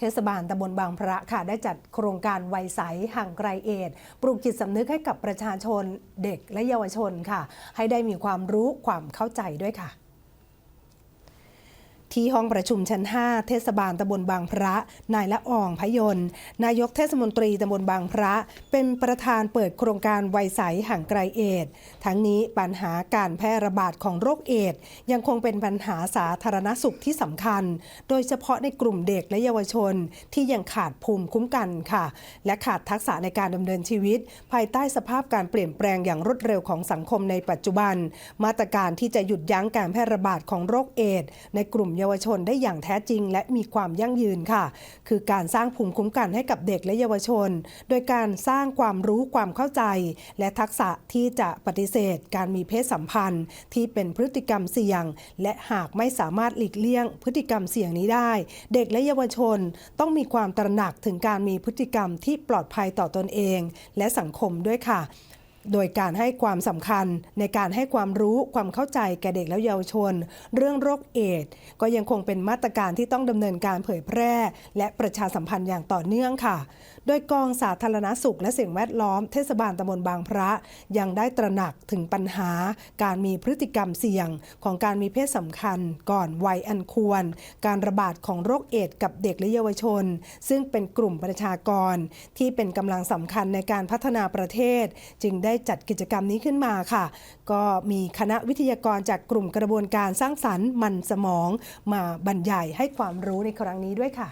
เทศบาลตำบลบางพระค่ะได้จัดโครงการวัยใสห่างไกลเอดส์ปลูกจิตสำนึกให้กับประชาชนเด็กและเยาวชนค่ะ ให้ได้มีความรู้ความเข้าใจด้วยค่ะ ที่ห้องประชุมชั้น 5 เทศบาลตำบลบางพระ นายละอองพยนต์นายกเทศมนตรีตำบลบางพระ เป็นประธานเปิดโครงการไวัยใสห่างไกลเอดทั้งนี้ปัญหาการแพร่ระบาดของโรคเอดยังคงเป็นปัญหาสาธารณสุขที่สำคัญ โดยเฉพาะในกลุ่มเด็กและเยาวชนที่ยังขาดภูมิคุ้มกันค่ะ และขาดทักษะในการดำเนินชีวิต ภายใต้สภาพการเปลี่ยนแปลงอย่างรวดเร็วของสังคมในปัจจุบัน มาตรการที่จะหยุดยั้งการแพร่ระบาดของโรคเอดในกลุ่มเยาวชนได้อย่างแท้จริง และมีความยั่งยืนค่ะ คือการสร้างภูมิคุ้มกันให้กับเด็กและเยาวชน โดยการสร้างความรู้ความเข้าใจ และทักษะที่จะปฏิเสธ การมีเพศสัมพันธ์ ที่เป็นพฤติกรรมเสี่ยง และหากไม่สามารถหลีกเลี่ยง พฤติกรรมเสี่ยงนี้ได้ เด็กและเยาวชนต้องมีความตระหนักถึงการมีพฤติกรรมที่ปลอดภัยต่อตนเอง และสังคมด้วยค่ะ โดยการให้ความสำคัญในการให้ความรู้ความเข้าใจแก่เด็กและเยาวชน เรื่องโรคเอดส์ก็ยังคงเป็นมาตรการที่ต้องดำเนินการเผยแพร่ และประชาสัมพันธ์อย่างต่อเนื่องค่ะ โดยกองสาธารณสุขและสิ่งแวดล้อมเทศบาลตำบลบางพระ ยังได้ตระหนักถึงปัญหา การมีพฤติกรรมเสี่ยงของการมีเพศสัมพันธ์ก่อนวัยอันควร การระบาดของโรคเอดส์กับเด็กและเยาวชน ซึ่งเป็นกลุ่มประชากร ที่เป็นกำลังสำคัญในการพัฒนาประเทศ จึงไดได้จัดกิจกรรมนี้ขึ้นมาค่ะ ก็มีคณะวิทยากรจากกลุ่มกระบวนการสร้างสรรค์มันสมอง มาบรรยายให้ความรู้ในครั้งนี้ด้วยค่ะ